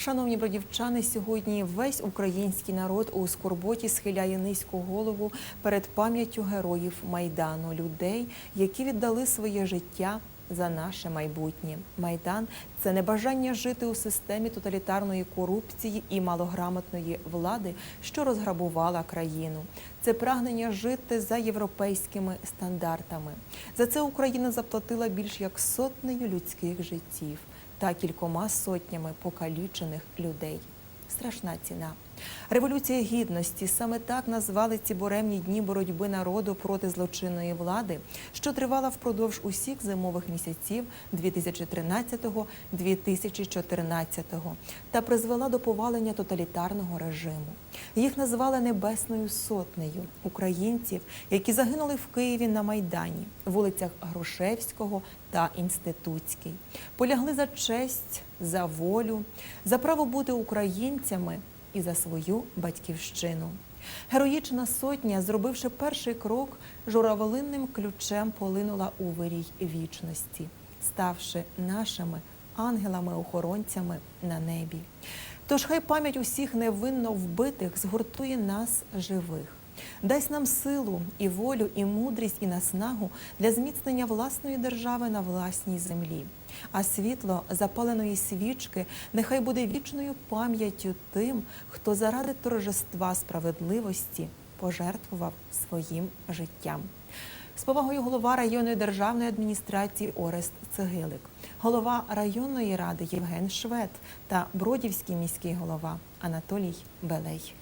Шановні бродівчани, сьогодні весь український народ у скорботі схиляє низьку голову перед пам'яттю героїв майдану, людей, які віддали своє життя за наше майбутнє. Майдан це не бажання жити у системі тоталітарної корупції і малограмотної влади, що розграбувала країну. Це прагнення жити за європейськими стандартами. За це Україна заплатила більш як сотнею людських життів та кількома сотнями покалічених людей. Страшна ціна. Революція гідності саме так назвали ці буремні дні боротьби народу проти злочинної влади, що тривала впродовж усіх зимових місяців 2013-2014 та призвела до повалення тоталітарного режиму. Їх назвали Небесною сотнею українців, які загинули в Києві на Майдані, вулицях Грушевського та Інститутській. Полягли за честь, за волю, за право бути українцями і за свою батьківщину. Героїчна сотня, зробивши перший крок, журавлинним ключем полинула у вирій вічності, ставши нашими ангелами-охоронцями на небі. Тож хай пам'ять усіх невинно вбитих згуртує нас живих. Дасть нам силу і волю, і мудрість, і наснагу для зміцнення власної держави на власній землі. А світло запаленої свічки нехай буде вічною пам'яттю тим, хто заради торжества справедливості пожертвував своїм життям. З повагою голова районної державної адміністрації Орест Цегилик, голова районної ради Євген Швед та Бродівський міський голова Анатолій Белей.